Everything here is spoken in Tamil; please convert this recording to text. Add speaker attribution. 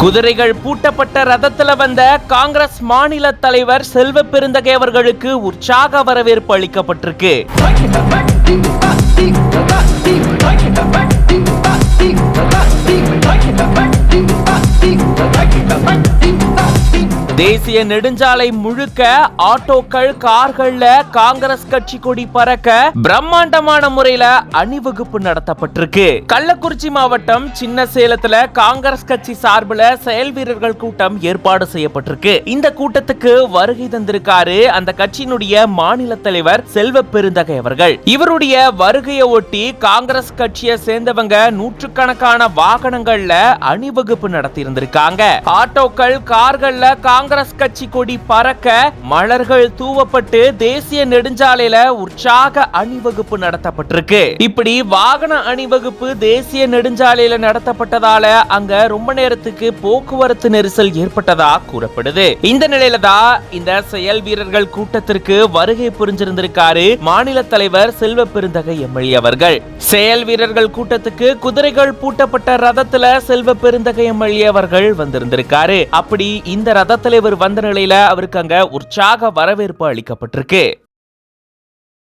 Speaker 1: குதிரைகள் பூட்டப்பட்ட ரதத்தில் வந்த காங்கிரஸ் மாநில தலைவர் செல்வ பெருந்தகை அவர்களுக்கு உற்சாக வரவேற்பு அளிக்கப்பட்டிருக்கு. தேசிய நெடுஞ்சாலை முழுக்க ஆட்டோக்கள் கார்கள்ல காங்கிரஸ் கட்சி கொடி பறக்க பிரம்மாண்டமான முறையில அணிவகுப்பு நடத்தப்பட்டிருக்கு. கள்ளக்குறிச்சி மாவட்டம் சின்ன சேலத்துல காங்கிரஸ் கட்சி சார்பில் செயல் வீரர்கள் கூட்டம் ஏற்பாடு செய்யப்பட்டிருக்கு. இந்த கூட்டத்துக்கு வருகை தந்திருக்காரு அந்த கட்சியினுடைய மாநில தலைவர் செல்வ பெருந்தகை அவர்கள். இவருடைய வருகையை ஒட்டி காங்கிரஸ் கட்சியை சேர்ந்தவங்க நூற்றுக்கணக்கான வாகனங்கள்ல அணிவகுப்பு நடத்தி இருந்திருக்காங்க ஆட்டோக்கள் கார்கள்ல காங்கிரஸ் கட்சி கொடி பறக்க மலர்கள் தூவப்பட்டு தேசிய நெடுஞ்சாலையில உற்சாக அணிவகுப்பு நடத்தப்பட்டிருக்கு. இப்படி வாகன அணிவகுப்பு தேசிய நெடுஞ்சாலையில நடத்தப்பட்டதால அங்க ரொம்ப நேரத்துக்கு போக்குவரத்து நெரிசல் ஏற்பட்டதா கூறப்படுது. இந்த நிலையில தான் இந்த செயல் வீரர்கள் கூட்டத்திற்கு வருகை புரிஞ்சிருந்திருக்காரு மாநில தலைவர் செல்வ பெருந்தகை எம்எல்ஏ அவர்கள். செயல் வீரர்கள் கூட்டத்துக்கு குதிரைகள் பூட்டப்பட்ட ரதத்துல செல்வ பெருந்தகை எம்எல்ஏ அவர்கள் வந்திருந்திருக்காரு. அப்படி இந்த ரதத்துல தலைவர் வந்த நிலையில அவருக்கு அங்க உற்சாக வரவேற்பு அளிக்கப்பட்டிருக்கு.